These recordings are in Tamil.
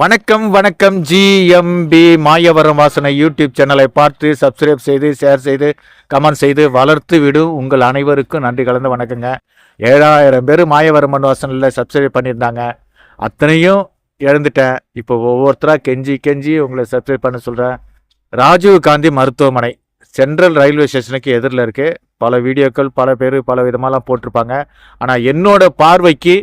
வணக்கம் வணக்கம். ஜிஎம்பி மாயவரம் வாசனை யூடியூப் சேனலை பார்த்து சப்ஸ்கிரைப் செய்து ஷேர் செய்து கமெண்ட் செய்து வளர்த்து விடும் உங்கள் அனைவருக்கும் நன்றி கலந்த வணக்கங்க. ஏழாயிரம் பேர் மாயவரம் வாசனில் சப்ஸ்கிரைப் பண்ணியிருந்தாங்க. அத்தனையும் இழந்துட்டேன். இப்போ ஒவ்வொருத்தராக கெஞ்சி கெஞ்சி உங்களை சப்ஸ்கிரைப் பண்ண சொல்கிறேன் ராஜீவ் காந்தி மருத்துவமனை சென்ட்ரல் ரயில்வே ஸ்டேஷனுக்கு எதிரில் இருக்குது பல வீடியோக்கள் பல பேர் பல விதமாலாம் போட்டிருப்பாங்க. ஆனால் என்னோட பார்வைக்கு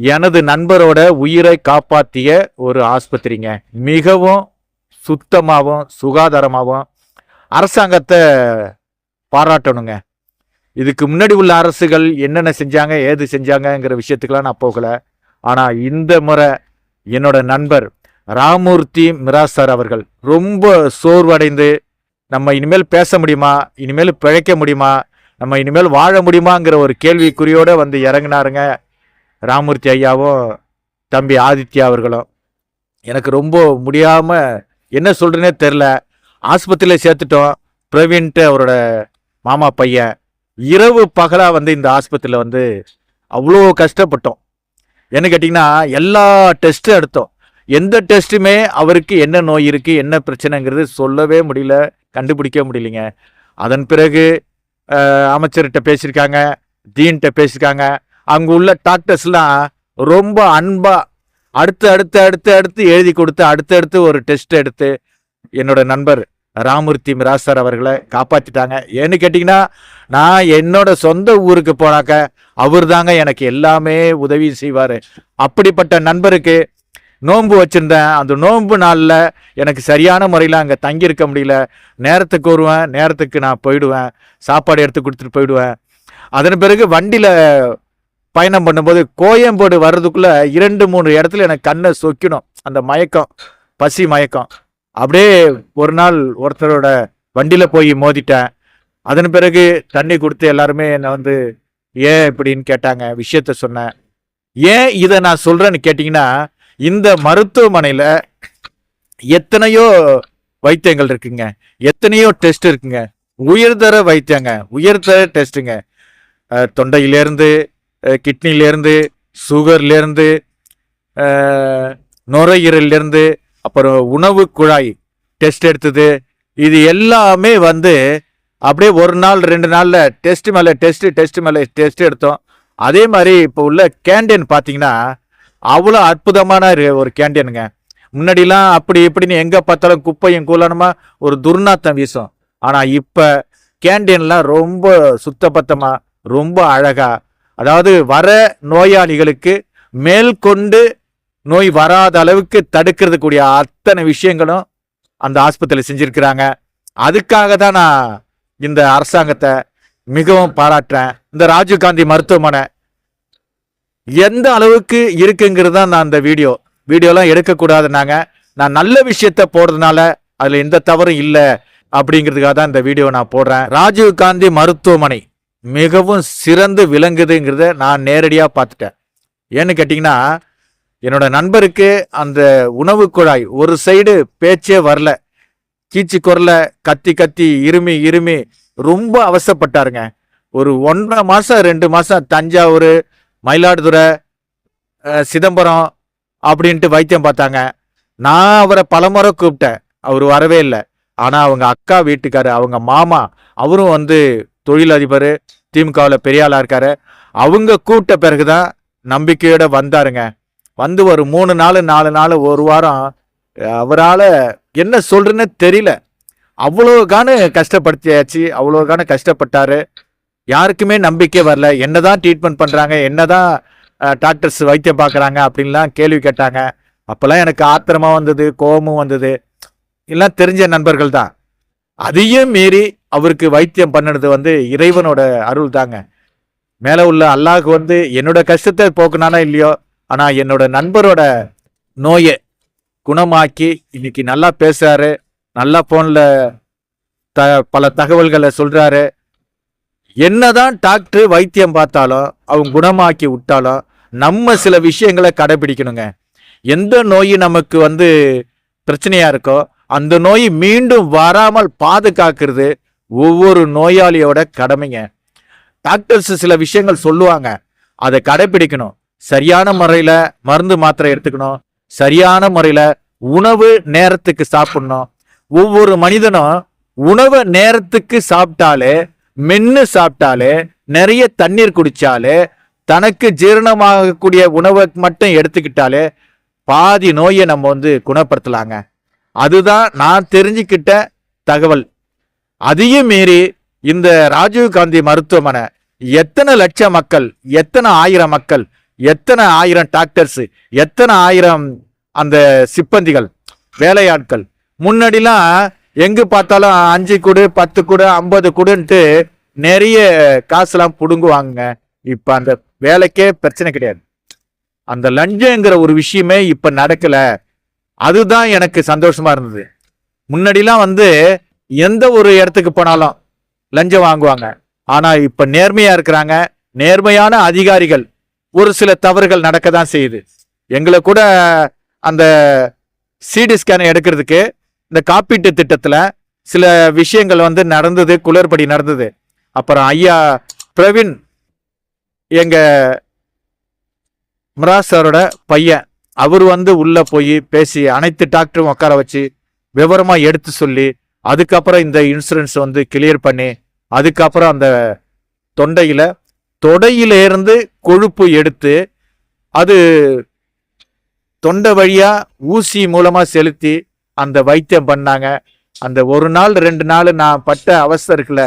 எனது நண்பரோட உயிரை காப்பாற்றிய ஒரு ஆஸ்பத்திரிங்க. மிகவும் சுத்தமாகவும் சுகாதாரமாகவும் அரசாங்கத்தை பாராட்டணுங்க. இதுக்கு முன்னாடி உள்ள அரசுகள் என்னென்ன செஞ்சாங்க ஏது செஞ்சாங்கங்கிற விஷயத்துக்கெல்லாம் நான் போகல. ஆனால் இந்த முறை என்னோட நண்பர் ராமூர்த்தி மிராஸ் சார் அவர்கள் ரொம்ப சோர்வடைந்து நம்ம இனிமேல் பேச முடியுமா இனிமேல் பிழைக்க முடியுமா நம்ம இனிமேல் வாழ முடியுமாங்கிற ஒரு கேள்விக்குறியோடு வந்து இறங்குனாருங்க. ராமூர்த்தி ஐயாவோ தம்பி ஆதித்யா அவர்களோ எனக்கு ரொம்ப முடியாமல் என்ன சொல்கிறேனே தெரில ஆஸ்பத்திரியில் சேர்த்துட்டோம். பிரவீன்ட்டு அவரோட மாமா பையன். இரவு பகலாக வந்து இந்த ஆஸ்பத்திரியில் வந்து அவ்வளோ கஷ்டப்பட்டோம். என்ன கேட்டிங்கன்னா எல்லா டெஸ்ட்டும் எடுத்தோம். எந்த டெஸ்ட்டுமே அவருக்கு என்ன நோய் இருக்குது என்ன பிரச்சனைங்கிறது சொல்லவே முடியல கண்டுபிடிக்க முடியலைங்க. அதன் பிறகு அமைச்சர்கிட்ட பேசியிருக்காங்க தீன்கிட்ட பேசியிருக்காங்க. அங்கே உள்ள டாக்டர்ஸ்லாம் ரொம்ப அன்பாக அடுத்து அடுத்து அடுத்து அடுத்து எழுதி கொடுத்து அடுத்தடுத்து ஒரு டெஸ்ட் எடுத்து என்னோட நண்பர் ராமூர்த்தி மிராசர் அவர்களை காப்பாற்றிட்டாங்க ஏன்னு கேட்டிங்கன்னா நான் என்னோட சொந்த ஊருக்கு போனாக்க அவர் தாங்க எனக்கு எல்லாமே உதவி செய்வார். அப்படிப்பட்ட நண்பருக்கு நோன்பு வச்சுருந்தேன். அந்த நோன்பு நாளில் எனக்கு சரியான முறையில் அங்கே தங்கியிருக்க முடியல. நேரத்துக்கு வருவேன் நேரத்துக்கு நான் போயிடுவேன். சாப்பாடு எடுத்து கொடுத்துட்டு போயிடுவேன். அதன் பிறகு வண்டியில் பயணம் பண்ணும்போது கோயம்பேடு வர்றதுக்குள்ளே இரண்டு மூணு இடத்துல எனக்கு கண்ணை சொக்கணும். அந்த மயக்கம் பசி மயக்கம். அப்படியே ஒரு நாள் ஒருத்தரோட வண்டியில் போய் மோதிட்டேன். அதன் பிறகு தண்ணி கொடுத்து எல்லாருமே என்னை வந்து ஏன் இப்படின்னு கேட்டாங்க விஷயத்த சொன்னேன் ஏன் இதை நான் சொல்கிறேன்னு கேட்டிங்கன்னா இந்த மருத்துவமனையில் எத்தனையோ வைத்தியங்கள் இருக்குங்க. எத்தனையோ டெஸ்ட் இருக்குங்க. உயர்தர வைத்தியங்க. உயர்தர டெஸ்ட்டுங்க. தொண்டையிலேருந்து கிட்னிலேருந்து சுகர்லேருந்து நுரையீரல்லேருந்து அப்புறம் உணவு குழாய் டெஸ்ட் எடுத்தது. இது எல்லாமே வந்து அப்படியே ஒரு நாள் ரெண்டு நாளில் டெஸ்ட் மேலே டெஸ்ட்டு டெஸ்ட் மேலே டெஸ்ட் எடுத்தோம். அதே மாதிரி இப்போ உள்ள கேண்டீன் பார்த்தீங்கன்னா அவ்வளோ அற்புதமான ஒரு- ஒரு கேண்டீனுங்க முன்னாடிலாம் அப்படி இப்படின்னு எங்கே பார்த்தாலும் குப்பையும் கூலனமா ஒரு துர்நாத்தம் வீசும். ஆனால் இப்போ கேண்டீன்லாம் ரொம்ப சுத்தபத்தமாக ரொம்ப அழகாக அதாவது வர நோயாளிகளுக்கு மேற்கொண்டு நோய் வராத அளவுக்கு தடுக்கிறதுக்கூடிய அத்தனை விஷயங்களும் அந்த ஆஸ்பத்திரியில் செஞ்சிருக்கிறாங்க. அதுக்காக தான் நான் இந்த அரசாங்கத்தை மிகவும் பாராட்டுறேன். இந்த ராஜீவ்காந்தி மருத்துவமனை எந்த அளவுக்கு இருக்குங்கிறது தான் நான் அந்த வீடியோ. வீடியோலாம் எடுக்கக்கூடாதுனாங்க நான் நல்ல விஷயத்த போடுறதுனால அதில் எந்த தவறும் இல்லை அப்படிங்கிறதுக்காக தான் இந்த வீடியோ நான் போடுறேன். ராஜீவ்காந்தி மருத்துவமனை மிகவும் சிறந்து விளங்குதுங்கிறத நான் நேரடியாக பார்த்துட்டேன். ஏன்னு கேட்டிங்கன்னா என்னோட நண்பருக்கு அந்த உணவு குழாய் ஒரு சைடு பேச்சே வரல. கீச்சு குரல கத்தி கத்தி இருமி இருமி ரொம்ப அவசப்பட்டாருங்க. ஒரு ஒன்றரை மாதம் ரெண்டு மாதம் தஞ்சாவூர் மயிலாடுதுறை சிதம்பரம் அப்படின்ட்டு வைத்தியம் பார்த்தாங்க. நான் அவரை பலமுறை கூப்பிட்டேன். அவர் வரவே இல்லை. ஆனால் அவங்க அக்கா வீட்டுக்காரு அவங்க மாமா அவரும் வந்து தொழிலதிபர் திமுகவில் பெரிய ஆளாக இருக்காரு. அவங்க கூப்பிட்ட பிறகு தான் நம்பிக்கையோடு வந்தாருங்க. வந்து ஒரு மூணு நாள் நாலு நாள் ஒரு வாரம் அவரால் என்ன சொல்கிறேன்னு தெரியல. அவ்வளோக்கான கஷ்டப்படுத்தியாச்சு அவ்வளோக்கான கஷ்டப்பட்டார். யாருக்குமே நம்பிக்கை வரல. என்னதான் ட்ரீட்மெண்ட் பண்ணுறாங்க என்னதான் டாக்டர்ஸ் வைத்தியம் பார்க்குறாங்க அப்படின்லாம் கேள்வி கேட்டாங்க. அப்போல்லாம் எனக்கு ஆத்திரமா வந்தது கோபமும் வந்தது. எல்லாம் தெரிஞ்ச நண்பர்கள் தான் அதையும் மீறி அவருக்கு வைத்தியம் பண்ணினது வந்து இறைவனோட அருள் தாங்க. மேலே உள்ள அல்லாஹ் வந்து என்னோட கஷ்டத்தை போக்குனானா இல்லையோ ஆனால் என்னோட நண்பரோட நோயை குணமாக்கி இன்னைக்கு நல்லா பேசுறாரு. நல்லா ஃபோனில் த பல தகவல்களை சொல்கிறாரு என்னதான் டாக்டர் வைத்தியம் பார்த்தாலும் அவங்க குணமாக்கி விட்டாலும் நம்ம சில விஷயங்களை கடைபிடிக்கணுங்க. எந்த நோய் நமக்கு வந்து பிரச்சனையாக இருக்கோ அந்த நோய் மீண்டும் வராமல் பாதுகாக்கிறது ஒவ்வொரு நோயாளியோட கடமைங்க. டாக்டர்ஸ் சில விஷயங்கள் சொல்லுவாங்க. அதை கடைபிடிக்கணும் சரியான முறையில் மருந்து மாத்திரை எடுத்துக்கணும். சரியான முறையில உணவு நேரத்துக்கு சாப்பிடணும். ஒவ்வொரு மனிதனும் உணவை நேரத்துக்கு சாப்பிட்டாலே மென்று சாப்பிட்டாலே நிறைய தண்ணீர் குடிச்சாலே தனக்கு ஜீரணமாகக்கூடிய உணவை மட்டும் எடுத்துக்கிட்டாலே பாதி நோயை நம்ம வந்து குணப்படுத்தலாங்க. அதுதான் நான் தெரிஞ்சுக்கிட்ட தகவல். அதையும் மீறி இந்த ராஜீவ் காந்தி மருத்துவமனை எத்தனை லட்சம் மக்கள் எத்தனை ஆயிரம் மக்கள் எத்தனை ஆயிரம் டாக்டர்ஸ் எத்தனை ஆயிரம் அந்த சிப்பந்திகள் வேலையாட்கள். முன்னாடிலாம் எங்கு பார்த்தாலும் அஞ்சு கூடு பத்து கூடு ஐம்பது கூடுன்ட்டு நிறைய காசுலாம் புடுங்குவாங்க இப்போ அந்த வேலைக்கே பிரச்சனை கிடையாது. அந்த லஞ்சங்கிற ஒரு விஷயமே இப்போ நடக்கலை. அதுதான் எனக்கு சந்தோஷமா இருந்தது. முன்னாடிலாம் வந்து எந்த ஒரு இடத்துக்கு போனாலும் லஞ்சம் வாங்குவாங்க. ஆனா இப்ப நேர்மையா இருக்கிறாங்க. நேர்மையான அதிகாரிகள் ஒரு சில தவறுகள் நடக்க தான் செய்யுது. எங்களை கூட அந்த சிடி ஸ்கேனை எடுக்கிறதுக்கு இந்த காப்பீட்டு திட்டத்துல சில விஷயங்கள் வந்து நடந்தது குளறுபடி நடந்தது. அப்புறம் ஐயா பிரவீன் எங்க மிராஸ் சாரோட பையன் அவர் வந்து உள்ள போய் பேசி அனைத்து டாக்டரும் உட்கார வச்சு விவரமா எடுத்து சொல்லி அதுக்கப்புறம் இந்த இன்சூரன்ஸ் வந்து கிளியர் பண்ணி அதுக்கப்புறம் அந்த தொண்டையில் தொடையிலேருந்து கொழுப்பு எடுத்து அது தொண்டை வழியாக ஊசி மூலமாக செலுத்தி அந்த வைத்தியம் பண்ணாங்க. அந்த ஒரு நாள் ரெண்டு நாள் நான் பட்ட அவஸ்தை இருக்குல்ல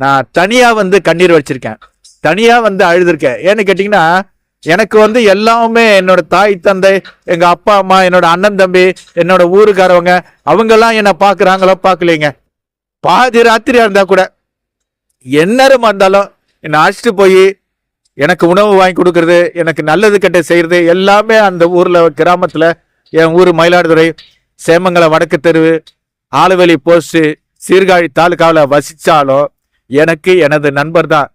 நான் தனியாக வந்து கண்ணீர் வச்சிருக்கேன். தனியாக வந்து அழுதுருக்கேன். ஏன்னு கேட்டிங்கன்னா எனக்கு வந்து எல்லாமே என்னோட தாய் தந்தை எங்க அப்பா அம்மா என்னோட அண்ணன் தம்பி என்னோட ஊருக்காரவங்க அவங்கெல்லாம் என்னை பார்க்குறாங்களோ பார்க்கலீங்க. பாதி ராத்திரியா இருந்தா கூட எந்நேரமா இருந்தாலும் என்னை அழைச்சிட்டு போய் எனக்கு உணவு வாங்கி கொடுக்கறது எனக்கு நல்லது கெட்ட செய்யறது எல்லாமே அந்த ஊர்ல கிராமத்துல என் ஊர் மயிலாடுதுறை சேமங்கலம் வடக்கு தெருவு ஆலவேலி போஸ்ட் சீர்காழி தாலுகாவில் வசித்தாலும் எனக்கு எனது நண்பர் தான்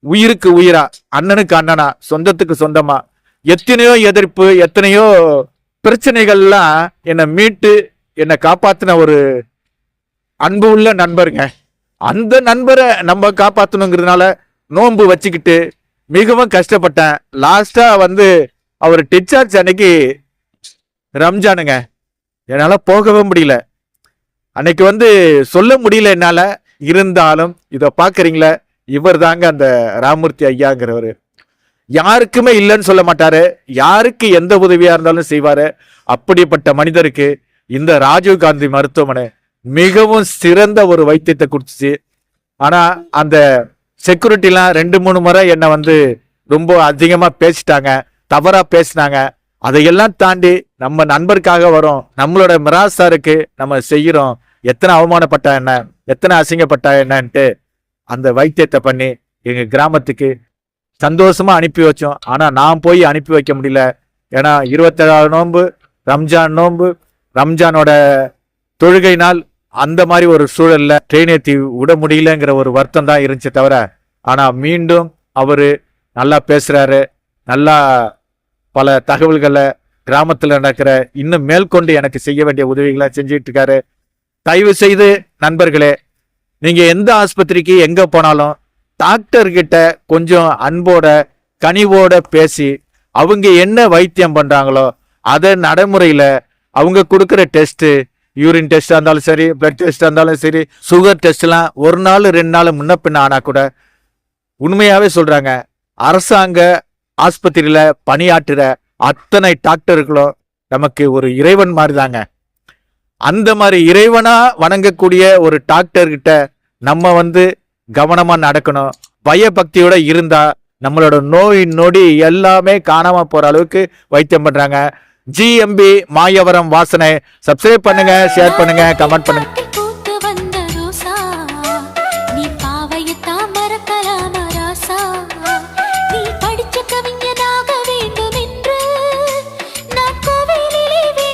உயிருக்கு உயிரா அண்ணனுக்கு அண்ணனா சொந்தத்துக்கு சொந்தமா எத்தனையோ எதிர்ப்பு எத்தனையோ பிரச்சனைகள்லாம் என்னை மீட்டு என்னை காப்பாத்தின ஒரு அன்பு உள்ள நண்பருங்க. அந்த நண்பரை நம்ம காப்பாற்றணுங்கிறதுனால நோன்பு வச்சுக்கிட்டு மிகவும் கஷ்டப்பட்டேன். லாஸ்ட்டாக வந்து அவர் டிச்சார்ஜ் அன்னைக்கு ரம்ஜானுங்க. என்னால் போகவே முடியல. அன்னைக்கு வந்து சொல்ல முடியல என்னால். இருந்தாலும் இதை பார்க்குறீங்களே இவர் தாங்க அந்த ராமூர்த்தி ஐயாங்கிறவர். யாருக்குமே இல்லைன்னு சொல்ல மாட்டாரு. யாருக்கு எந்த உதவியா இருந்தாலும் செய்வாரு. அப்படிப்பட்ட மனிதருக்கு இந்த ராஜீவ் காந்தி மருத்துவமனை மிகவும் சிறந்த ஒரு வைத்தியத்தை கொடுத்துச்சு. ஆனா அந்த செக்யூரிட்டிலாம் ரெண்டு மூணு முறை என்னை வந்து ரொம்ப அதிகமா பேசிட்டாங்க. தவறா பேசினாங்க. அதையெல்லாம் தாண்டி நம்ம நண்பருக்காக வரோம். நம்மளோட மிராசாருக்கு நம்ம செய்கிறோம் எத்தனை அவமானப்பட்டா என்ன? எத்தனை அசிங்கப்பட்டா என்னன்ட்டு அந்த வைத்தியத்தை பண்ணி எங்க கிராமத்துக்கு சந்தோஷமா அனுப்பி வச்சோம். ஆனா நான் போய் அனுப்பி வைக்க முடியல. ஏன்னா இருபத்தேழாவது நோன்பு ரம்ஜான் நோன்பு ரம்ஜானோட தொழுகை நாள் அந்த மாதிரி ஒரு சூழல்ல ட்ரெயின் ஏற்றி விட முடியலங்கிற ஒரு வருத்தம் தான் இருந்துச்சு தவிர ஆனா மீண்டும் அவரு நல்லா பேசுறாரு. நல்லா பல தகவல்களை கிராமத்தில் நடக்கிற இன்னும் மேற்கொண்டு எனக்கு செய்ய வேண்டிய உதவிகளை செஞ்சுட்டு இருக்காரு. தயவு செய்து நண்பர்களே நீங்க எந்த ஆஸ்பத்திரிக்கு எங்க போனாலும் டாக்டர்கிட்ட கொஞ்சம் அன்போட கனிவோட பேசி அவங்க என்ன வைத்தியம் பண்றாங்களோ அதை நடைமுறையில அவங்க கொடுக்குற டெஸ்ட் யூரின் டெஸ்ட்டாக இருந்தாலும் சரி பிளட் டெஸ்ட்டாக இருந்தாலும் சரி சுகர் டெஸ்ட்லாம் ஒரு நாள் ரெண்டு நாள் முன்ன பின்ன ஆனா கூட உண்மையாவே சொல்றாங்க அரசாங்க ஆஸ்பத்திரியில பணியாற்றுற அத்தனை டாக்டர்களும் நமக்கு ஒரு இறைவன் மாதிரி தாங்க அந்த மாதிரி இறைவனா வணங்கக்கூடிய ஒரு டாக்டர் கிட்ட நம்ம வந்து கவனமா நடக்கணும். பயபக்தியோட இருந்தா நம்மளோட நோய் நொடி எல்லாமே காணாம போற அளவுக்கு வைத்தியம் பண்றாங்க. ஜிஎம்பி மாயவரம் வாசனை. சப்ஸ்கிரைப் பண்ணுங்க ஷேர் பண்ணுங்க கமெண்ட் பண்ணுங்க.